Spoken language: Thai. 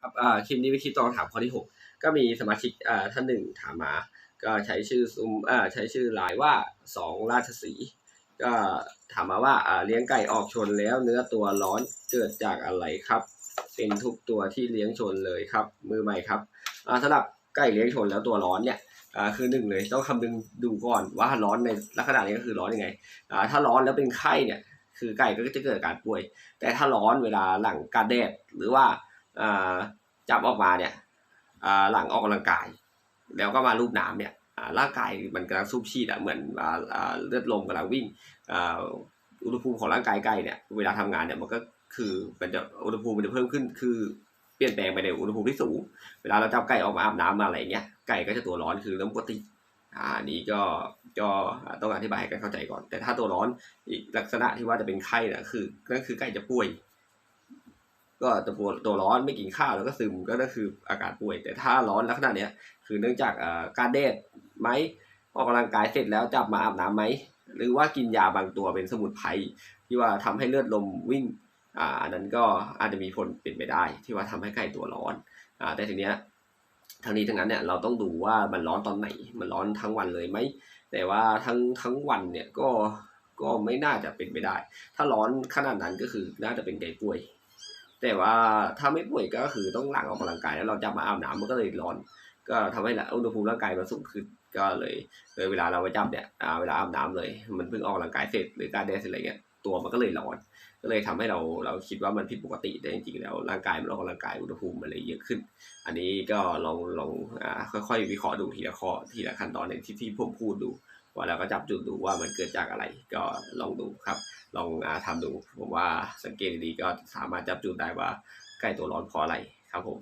ครับอ่าคลิปนี้เป็นคลิปตอบถามข้อที่หกก็มีสมาชิกอ่าท่านหนึ่งถามมา ก็ใช้ชื่อซุมอ่าใช้ชื่อไลน์ว่าสองราชสีก็ถามมาว่าอ่าเลี้ยงไก่ออกชนแล้วเนื้อตัวร้อนเกิดจากอะไรครับ เป็นทุกตัวที่เลี้ยงชนเลยครับ มือใหม่ครับอ่าสำหรับไก่เลี้ยงชนแล้วตัวร้อนเนี่ยอ่าคือหนึ่งเลยต้องคำนึงดูก่อนว่าร้อนในลักษณะนี้ก็คือร้อนยังไงอ่าถ้าร้อนแล้วเป็นไข้เนี่ยคือไก่ก็จะเกิดอาการป่วย แต่ถ้าร้อนเวลาหลังการแดดหรือว่า จับออกมาเนี่ยหลังออกกำลังกาย แล้วก็มารูปน้ำเนี่ยร่างกายมันกำลังสูบฉีดอะเหมือนเลือดลมกำลังวิ่งอุณหภูมิของร่างกายไก่เนี่ยเวลาทำงานเนี่ยมันก็คือมันจะอุณหภูมิมันจะเพิ่มขึ้นคือเปลี่ยนแปลงไปในอุณหภูมิที่สูง เวลาเราจับไก่ออกมาอาบน้ำมาอะไรเงี้ยไก่ก็จะตัวร้อนคือเริ่มปกติอ่าอันนี้ก็ก็ต้องอธิบายให้กันเข้าใจก่อน แต่ถ้าตัวร้อนอีกลักษณะที่ว่าจะเป็นไข้นะคือนั่นคือไก่จะป่วย ก็ตัวปวดตัวร้อนไม่กินข้าวแล้วก็ซึมก็นั่นคืออาการป่วย แต่ถ้าร้อนลักษณะเนี้ยคือเนื่องจากการแดดไหมออกกำลังกายเสร็จแล้วจับมาอาบน้ำไหมหรือว่ากินยาบางตัวเป็นสมุนไพรที่ว่าทำให้เลือดลมวิ่งอ่าอันนั้นก็อาจจะมีผลเป็นไปได้ ที่ว่าทำให้ไก่ตัวร้อนอ่าแต่ทีเนี้ยทั้งนี้ทั้งนั้นเนี่ยเราต้องดูว่ามันร้อนตอนไหน มันร้อนทั้งวันเลยไหมแต่ว่าทั้งทั้งวันเนี่ยก็ก็ไม่น่าจะเป็นไปได้ ถ้าร้อนขนาดนั้นก็คือน่าจะเป็นไก่ป่วย แต่ว่าถ้าไม่ป่วยก็คือต้องหลั่งออกกำลังกายแล้วเราจะมาอาบน้ำมันก็เลยร้อน ก็ทำให้อุณหภูมิร่างกายมันสูงขึ้นก็เลยเลยเวลาเราไปจับเนี่ยอาเวลาอาบน้ำเลย มันเพิ่งออกกำลังกายเสร็จหรือการแดดเสร็จอะไรเงี้ยตัวมันก็เลยร้อน ก็เลยทำให้เราเราคิดว่ามันผิดปกติแต่จริงๆแล้วร่างกายมันออกกำลังกายอุณหภูมิมันเลยเยอะขึ้น อันนี้ก็ลองลองอค่อยๆวิเคราะห์ดูทีละข้อทีละขั้นตอนในที่ที่ผมพูดดู ว่าเราก็จับจุดดูว่ามันเกิดจากอะไรก็ลองดูครับ ลองอาทำดูผมว่าสังเกตดีก็สามารถจับจุดได้ว่าใกล้ตัวร้อนเพราะอะไรครับผม